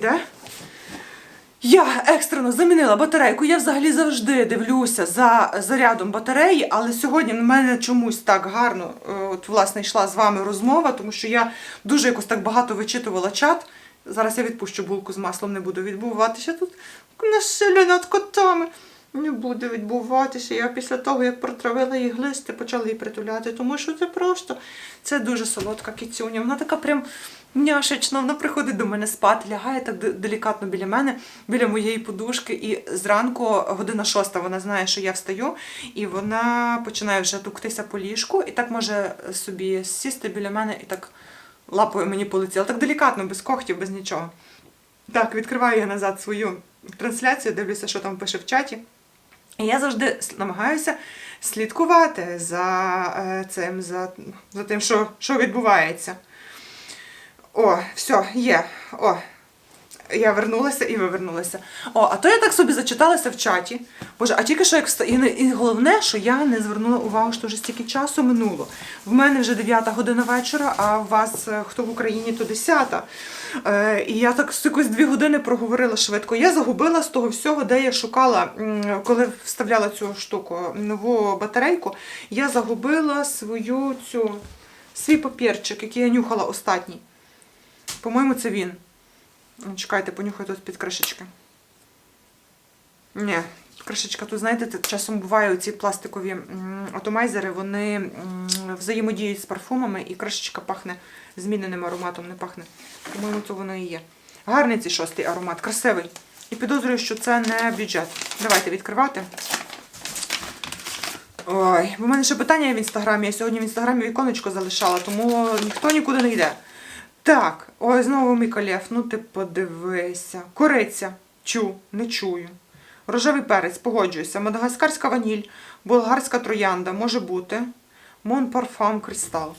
Де? Я екстрено замінила батарейку. Я взагалі завжди дивлюся за зарядом батареї, але сьогодні в мене чомусь так гарно е, от, власне, йшла з вами розмова, тому що я дуже якось так багато вичитувала чат. Зараз я відпущу булку з маслом, не буду відбуватися тут насилля над котами. Не буде відбуватися. Я після того, як протравила її глисти, почала її притуляти, тому що це просто це дуже солодка кіцюня. Вона така прям няшечна, вона приходить до мене спати, лягає так делікатно біля мене, біля моєї подушки. І зранку година шоста вона знає, що я встаю, і вона починає вже туктися по ліжку, і так може собі сісти біля мене і так лапою мені по лиці. Але так делікатно, без когтів, без нічого. Так, відкриваю я назад свою трансляцію, дивлюся, що там пише в чаті. І я завжди намагаюся слідкувати за е, цим, за, за тим, що, що відбувається. О, все, є. О, я вернулася і ви вернулися. О, а то я так собі зачиталася в чаті. Боже, а тільки що як вста... і, не- і головне, що я не звернула увагу, що вже стільки часу минуло. В мене вже 9 година вечора, а у вас, е, хто в Україні, то 10. Е, і я так якось дві години проговорила швидко. Я загубила з того всього, де я шукала, коли вставляла цю штуку, нову батарейку, я загубила свою цю свій папірчик, який я нюхала останній. По-моєму, це він. Чекайте, понюхаю тут під кришечки. Ні, кришечка тут, знаєте, часом буває ці пластикові атомайзери, вони взаємодіють з парфумами, і кришечка пахне зміненим ароматом, не пахне. По-моєму, це воно і є. Гарний цей шостий аромат, красивий. І підозрюю, що це не бюджет. Давайте відкривати. Ой, бо мене ще питання є в інстаграмі. Я сьогодні в інстаграмі віконечко залишала, тому ніхто нікуди не йде. Так, ой, знову Міколєв, ну ти подивися. Кориця. Чу, не чую. Рожевий перець, погоджуюся. Мадагаскарська ваніль, болгарська троянда, може бути. Мон парфам кристал.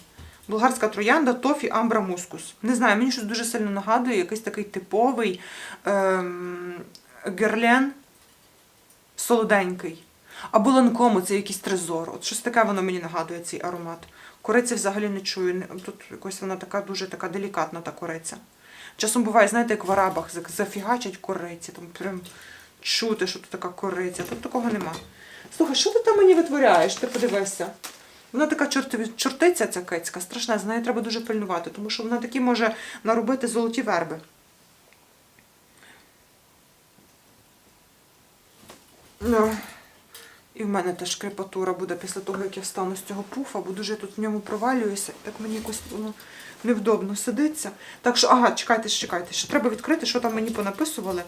Болгарська троянда, тофі, амбра, мускус. Не знаю, мені щось дуже сильно нагадує, якийсь такий типовий ем, герлен солоденький. Або ланкому, це якийсь трезор. От щось таке воно мені нагадує цей аромат. Кориці взагалі не чую. Тут якось вона така дуже така делікатна, та кориця. Часом буває, знаєте, як в арабах зафігачать кориці, там прям чути, що тут така кориця. Тут такого нема. Слухай, що ти там мені витворяєш? Ти подивися. Вона така чорти- чортиця ця кицька, страшна, з нею треба дуже пильнувати, тому що вона такі може наробити золоті верби. Ну, і в мене теж крепатура буде після того, як я встану з цього пуфа, бо дуже я тут в ньому провалююся, так мені якось воно невдобно сидиться. Так що, ага, чекайте, чекайте, ще треба відкрити, що там мені понаписували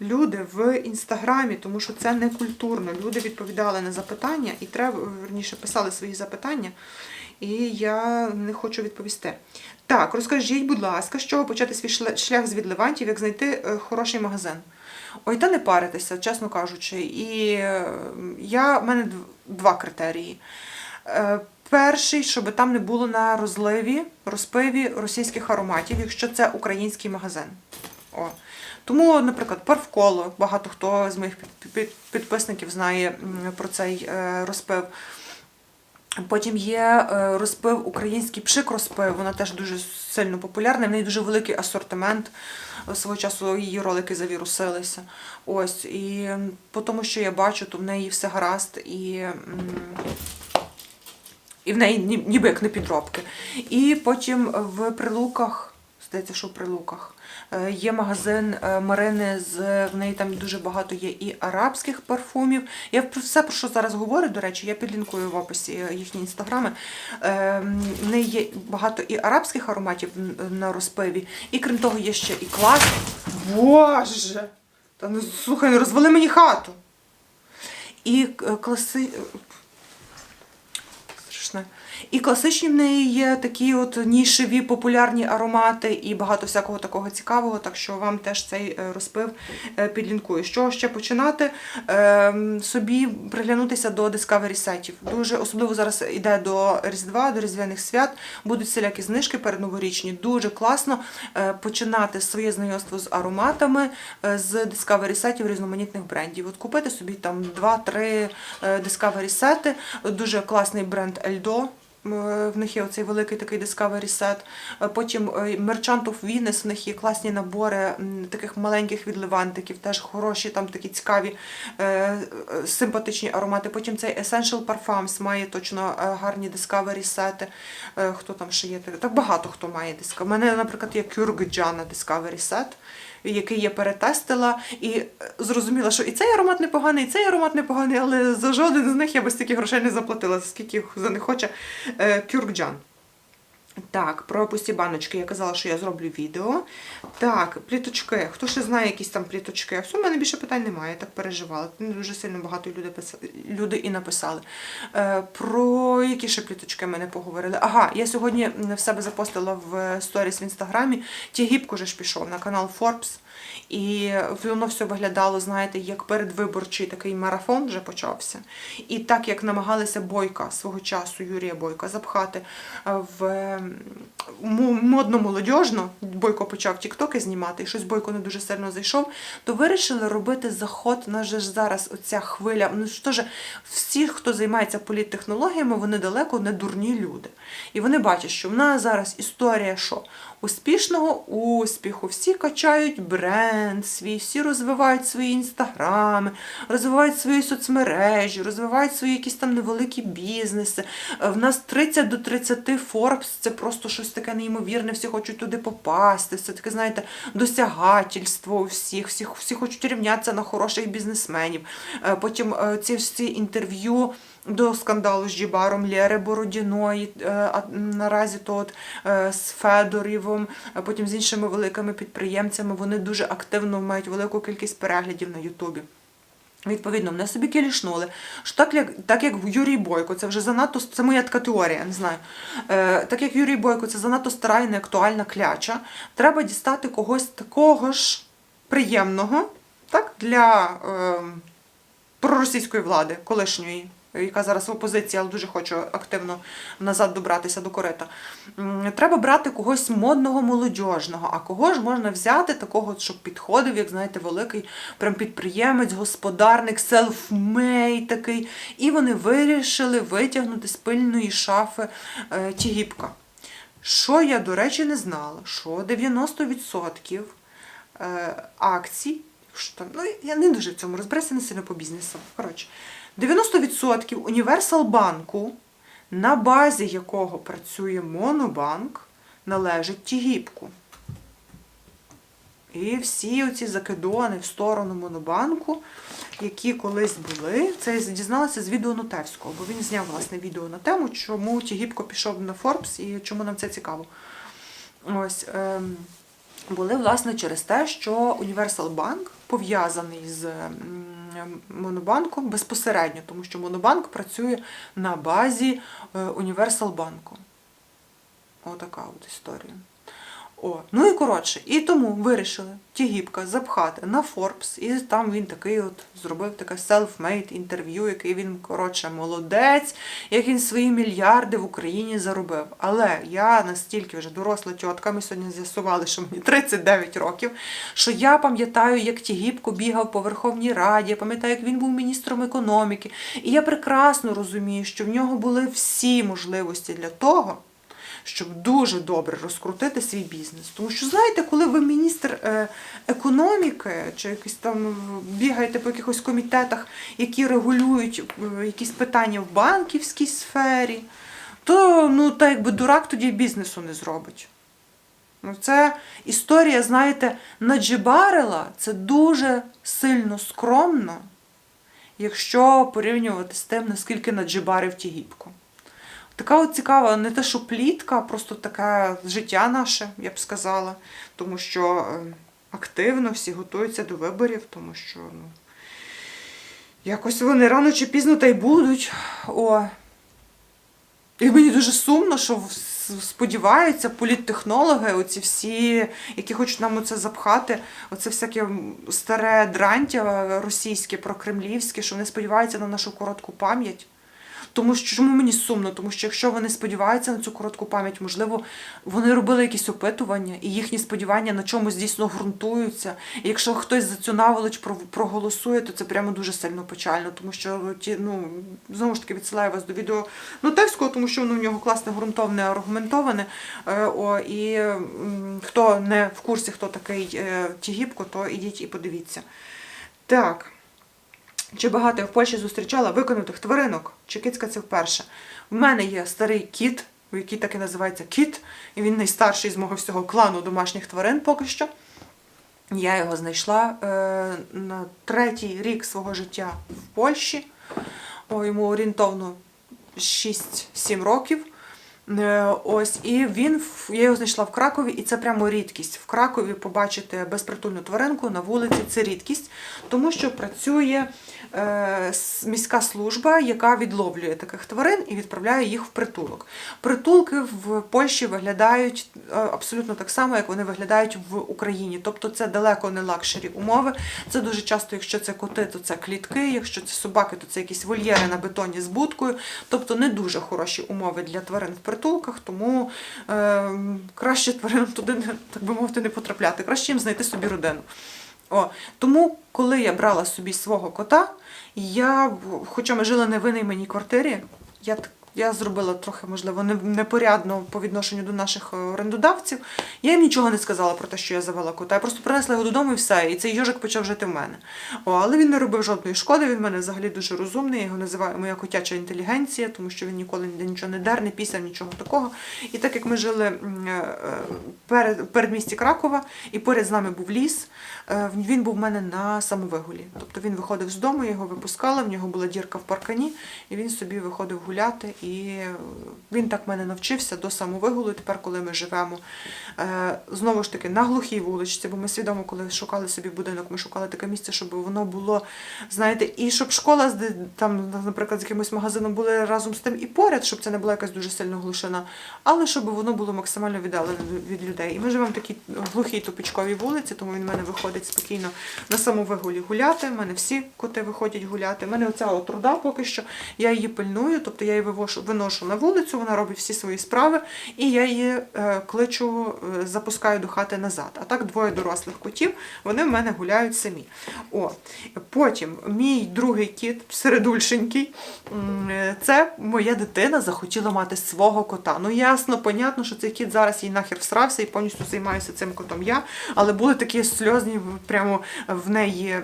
люди в інстаграмі, тому що це не культурно. Люди відповідали на запитання і треба, верніше, писали свої запитання, і я не хочу відповісти. Так, розкажіть, будь ласка, з чого почати свій шлях з відливантів, як знайти е, хороший магазин? Ой, та не паритися, чесно кажучи. І е, я, в мене дв- два критерії. Е, Перший, щоб там не було на розливі, розпиві російських ароматів, якщо це український магазин. О. Тому, наприклад, парвколо, багато хто з моїх під- під- підписників знає про цей е, розпив. Потім є е, розпив, український пшик розпив, вона теж дуже сильно популярна, в неї дуже великий асортимент. Свого часу її ролики завірусилися. Ось, і по тому, що я бачу, то в неї все гаразд і. І в неї ніби як не підробки. І потім в прилуках, здається, що в прилуках, е, є магазин е, Марини, з в неї там дуже багато є і арабських парфумів. Я все, про що зараз говорю, до речі, я підлінкую в описі е, їхні інстаграми. Е, В неї є багато і арабських ароматів на розпиві, і крім того, є ще і клас. Боже! Та ну слухай, не розвали мені хату. І класи. Страшне. І класичні в неї є такі от нішеві популярні аромати і багато всякого такого цікавого, так що вам теж цей е, розпив е, підлінкую. З чого ще починати? Ем, Собі приглянутися до Discovery сетів. Дуже особливо зараз йде до Різдва, до Різдвяних свят. Будуть всілякі знижки передноворічні. Дуже класно е, починати своє знайомство з ароматами з Discovery сетів різноманітних брендів. От купити собі там 2-3 е, Discovery сети. Дуже класний бренд Ельдо. М, В них є оцей великий такий Discovery. Е, Потім е, Merchant of Venus, в них є класні набори таких маленьких відливантиків, теж хороші, там такі цікаві, е, е, симпатичні аромати. Потім цей Essential Parfums має точно е, гарні Discovery сети. Е, Хто там ще є? Так багато хто має Discovery. У мене, наприклад, є Kürgjana Discovery Set який я перетестила, і е, зрозуміла, що і цей аромат непоганий, і цей аромат непоганий, але за жоден з них я би стільки грошей не заплатила, скільки за них хоче е, Кюркджан. Так, про пусті баночки я казала, що я зроблю відео. Так, пліточки. Хто ще знає якісь там пліточки? Все, в мене більше питань немає, я так переживала. Не дуже сильно багато люди, писали, люди і написали. Е, про які ще пліточки мене поговорили? Ага, я сьогодні в себе запостила в сторіс в інстаграмі. Тігіпко вже ж пішов на канал Forbes. І воно все виглядало, знаєте, як передвиборчий такий марафон вже почався. І так як намагалися Бойка свого часу, Юрія Бойка, запхати в модно молодіжно, Бойко почав тіктоки знімати, і щось Бойко не дуже сильно зайшов, то вирішили робити заход. Же ж зараз оця хвиля. Ну що ж, всі, хто займається політтехнологіями, вони далеко не дурні люди. І вони бачать, що в нас зараз історія, що успішного успіху, всі качають бренд свій, всі розвивають свої інстаграми, розвивають свої соцмережі, розвивають свої якісь там невеликі бізнеси. Е, В нас 30 до 30 Forbes це просто щось таке неймовірне, всі хочуть туди попасти. Все таке, знаєте, досягательство у всіх, всі, всі хочуть рівнятися на хороших бізнесменів. Е, Потім е, ці всі інтерв'ю. До скандалу з Джібаром Лєри Бородіної, е, а наразі то от з Федорівом, потім з іншими великими підприємцями. Вони дуже активно мають велику кількість переглядів на Ютубі. Відповідно, мене собі кілішнули. Що так як, так як Юрій Бойко, це вже занадто це моя така теорія, не знаю. Е, так як Юрій Бойко, це занадто стара і неактуальна кляча, треба дістати когось такого ж приємного так, для е, проросійської влади, колишньої, яка зараз в опозиції, але дуже хочу активно назад добратися до корита. Треба брати когось модного, молодіжного, а кого ж можна взяти такого, щоб підходив, як знаєте, великий прям підприємець, господарник, селфмей такий. І вони вирішили витягнути з пильної шафи е, Тігіпка. Що я, до речі, не знала, що 90% е, акцій, що ну я не дуже в цьому розберуся, не сильно по бізнесу. Коротше, 90% Універсал банку, на базі якого працює Монобанк, належить Тігіпку. І всі оці закидони в сторону Монобанку, які колись були, це дізналася з відео Нотевського, бо він зняв власне відео на тему, чому Тігіпко пішов на Форбс і чому нам це цікаво. Ось ем, були власне через те, що Універсал Банк пов'язаний з Монобанком безпосередньо, тому що Монобанк працює на базі Універсал Банку. Отака от історія. О, ну і коротше, і тому вирішили Тігіпка запхати на Forbes, і там він такий от зробив таке self-made інтерв'ю, який він, коротше, молодець, як він свої мільярди в Україні заробив. Але я настільки вже доросла тітка, ми сьогодні з'ясували, що мені 39 років, що я пам'ятаю, як Тігіпко бігав по Верховній Раді, я пам'ятаю, як він був міністром економіки. І я прекрасно розумію, що в нього були всі можливості для того щоб дуже добре розкрутити свій бізнес. Тому що, знаєте, коли ви міністр е, економіки чи якийсь там бігаєте по якихось комітетах, які регулюють е, якісь питання в банківській сфері, то ну, так якби дурак тоді бізнесу не зробить. Ну, це історія, знаєте, наджибарила, це дуже сильно скромно, якщо порівнювати з тим, наскільки наджибарив Тігіпко. Така от цікава, не те, що плітка, а просто таке життя наше, я б сказала. Тому що е, активно всі готуються до виборів, тому що ну, якось вони рано чи пізно та й будуть. О. І мені дуже сумно, що сподіваються політтехнологи, оці всі, які хочуть нам оце запхати, оце всяке старе дрантя російське, прокремлівське, що вони сподіваються на нашу коротку пам'ять. Тому що чому мені сумно? Тому що якщо вони сподіваються на цю коротку пам'ять, можливо, вони робили якісь опитування, і їхні сподівання на чомусь дійсно ґрунтуються. І якщо хтось за цю наволоч проголосує, то це прямо дуже сильно печально, тому що ті, ну знову ж таки відсилаю вас до відео Нотевського, тому що воно в нього класне, ґрунтовне, аргументоване. Е, о, і хто не в курсі, хто такий е, Тігіпко, то ідіть і подивіться. Так. Чи багато я в Польщі зустрічала виконатих тваринок? Чи кицька це вперше? В мене є старий кіт, який так і називається кіт, і він найстарший з мого всього клану домашніх тварин поки що. Я його знайшла е, на третій рік свого життя в Польщі. О, йому орієнтовно 6-7 років. Е, Ось, і він я його знайшла в Кракові, і це прямо рідкість. В Кракові побачити безпритульну тваринку на вулиці це рідкість, тому що працює е, міська служба, яка відловлює таких тварин і відправляє їх в притулок. Притулки в Польщі виглядають е, абсолютно так само, як вони виглядають в Україні. Тобто це далеко не лакшері умови. Це дуже часто, якщо це коти, то це клітки, якщо це собаки, то це якісь вольєри на бетоні з будкою. Тобто не дуже хороші умови для тварин в притулках, тому е, краще тваринам туди, так би мовити, не потрапляти. Краще їм знайти собі родину. О, тому, коли я брала собі свого кота, я, хоча ми жили не в винайманій квартирі, я, т- я зробила трохи, можливо, непорядно по відношенню до наших е, орендодавців. Я їм нічого не сказала про те, що я завела кота. Я просто принесла його додому і все. І цей йожик почав жити в мене. О, але він не робив жодної шкоди. Він в мене взагалі дуже розумний. Я його називаю моя котяча інтелігенція, тому що він ніколи ніде нічого не дер, не пісяв, нічого такого. І так як ми жили е, е, в передмісті Кракова, і поряд з нами був ліс, він був в мене на самовигулі. Тобто він виходив з дому, я його випускала, в нього була дірка в паркані, і він собі виходив гуляти. І він так мене навчився до самовигулу. Тепер, коли ми живемо е, знову ж таки на глухій вуличці, бо ми свідомо, коли шукали собі будинок, ми шукали таке місце, щоб воно було, знаєте, і щоб школа з там, наприклад, з якимось магазином були разом з тим і поряд, щоб це не була якась дуже сильно глушина, але щоб воно було максимально віддалене від людей. І ми живемо в такій глухій тупичковій вулиці, тому він в мене виходить спокійно на самовигулі гуляти. У мене всі коти виходять гуляти. У мене оця от руда поки що, я її пильную, тобто я її вивошу, виношу на вулицю, вона робить всі свої справи, і я її е, кличу, е, запускаю до хати назад. А так двоє дорослих котів, вони в мене гуляють самі. О, потім мій другий кіт, середульшенький, е, це моя дитина захотіла мати свого кота. Ну ясно, понятно, що цей кіт зараз їй нахер всрався і повністю займаюся цим котом я, але були такі сльозні прямо в неї.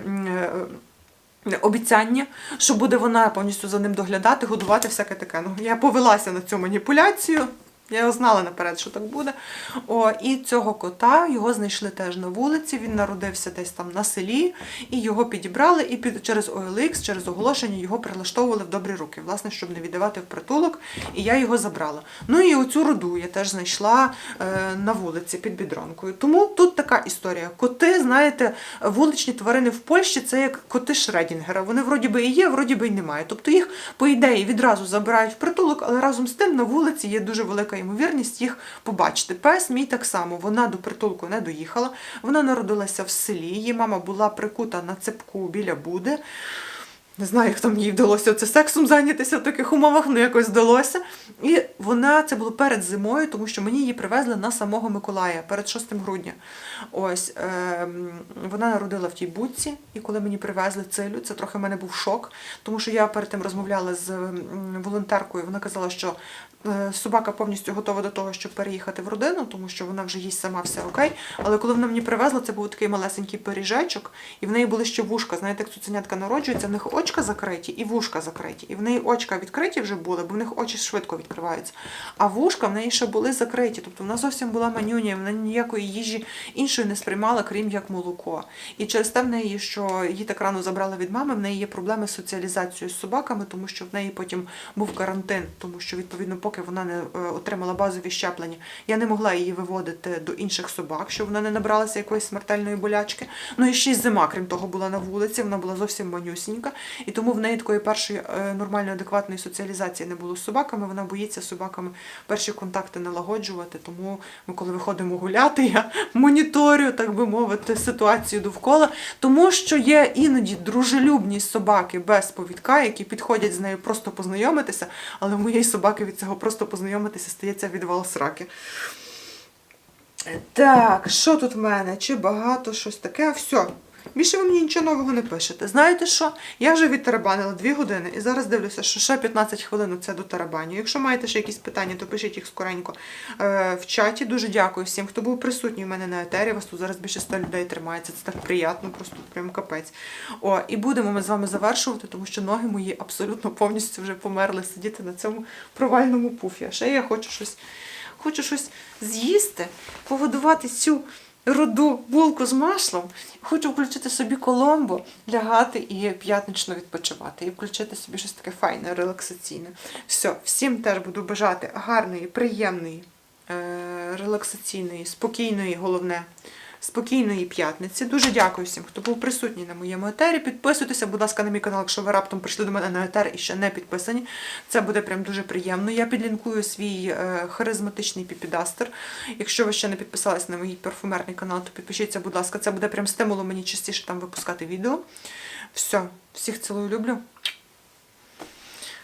Обіцяння, що буде вона повністю за ним доглядати, годувати, всяке таке. Ну, я повелася на цю маніпуляцію. Я знала наперед, що так буде. О, і цього кота його знайшли теж на вулиці. Він народився десь там на селі, і його підібрали, і під через OLX, через оголошення його прилаштовували в добрі руки, власне, щоб не віддавати в притулок. І я його забрала. Ну і оцю роду я теж знайшла е, на вулиці під бідронкою. Тому тут така історія. Коти, знаєте, вуличні тварини в Польщі це як коти Шредінгера. Вони вроді би і є, вроді би і немає. Тобто їх, по ідеї, відразу забирають в притулок, але разом з тим на вулиці є дуже велика ймовірність їх побачити. Пес мій так само, вона до притулку не доїхала. Вона народилася в селі. Її мама була прикута на цепку біля Буди. Не знаю, як там їй вдалося це сексом зайнятися в таких умовах, але якось вдалося. І вона це було перед зимою, тому що мені її привезли на самого Миколая перед 6 грудня. Ось ем, вона народила в тій будці, і коли мені привезли цилю, це трохи в мене був шок, тому що я перед тим розмовляла з волонтеркою. Вона казала, що е, собака повністю готова до того, щоб переїхати в родину, тому що вона вже їсть сама все окей. Але коли вона мені привезла, це був такий малесенький пиріжечок, і в неї були ще вушка. Знаєте, як цуценятка народжується, в них очка закриті і вушка закриті. І в неї очка відкриті вже були, бо в них очі швидко відкриваються. А вушка в неї ще були закриті. Тобто вона зовсім була манюня, вона ніякої їжі іншої не сприймала, крім як молоко. І через те в неї, що її так рано забрали від мами, в неї є проблеми з соціалізацією з собаками, тому що в неї потім був карантин, тому що відповідно, поки вона не е, отримала базові щеплення, я не могла її виводити до інших собак, щоб вона не набралася якоїсь смертельної болячки. Ну і ще й зима, крім того, була на вулиці, вона була зовсім манюсінька. І тому в неї такої першої е, нормальної, адекватної соціалізації не було з собаками. Вона боїться з собаками перші контакти налагоджувати. Тому ми, коли виходимо гуляти, я моніторю, так би мовити, ситуацію довкола. Тому що є іноді дружелюбні собаки без повідка, які підходять з нею просто познайомитися, але в моєї собаки від цього просто познайомитися стається відвал сраки. Так, що тут в мене? Чи багато щось таке? Все. Більше ви мені нічого нового не пишете. Знаєте що? Я вже відтарабанила 2 години і зараз дивлюся, що ще 15 хвилин це до тарабаню. Якщо маєте ще якісь питання, то пишіть їх скоренько е, в чаті. Дуже дякую всім, хто був присутній у мене на етері. Вас тут зараз більше 100 людей тримається. Це так приємно, просто прям капець. О, і будемо ми з вами завершувати, тому що ноги мої абсолютно повністю вже померли сидіти на цьому провальному пуфі. А ще я хочу щось хочу щось з'їсти, погодувати цю руду булку з маслом. Хочу включити собі коломбо, лягати і п'ятнично відпочивати. І включити собі щось таке файне, релаксаційне. Все, всім теж буду бажати гарної, приємної, е- релаксаційної, спокійної, головне. Спокійної п'ятниці. Дуже дякую всім, хто був присутній на моєму етері. Підписуйтеся, будь ласка, на мій канал, якщо ви раптом прийшли до мене на етер і ще не підписані. Це буде прям дуже приємно. Я підлінкую свій е, харизматичний піпідастер. Якщо ви ще не підписались на мій парфумерний канал, то підпишіться, будь ласка, це буде прям стимулом мені частіше там випускати відео. Все, всіх цілую, люблю.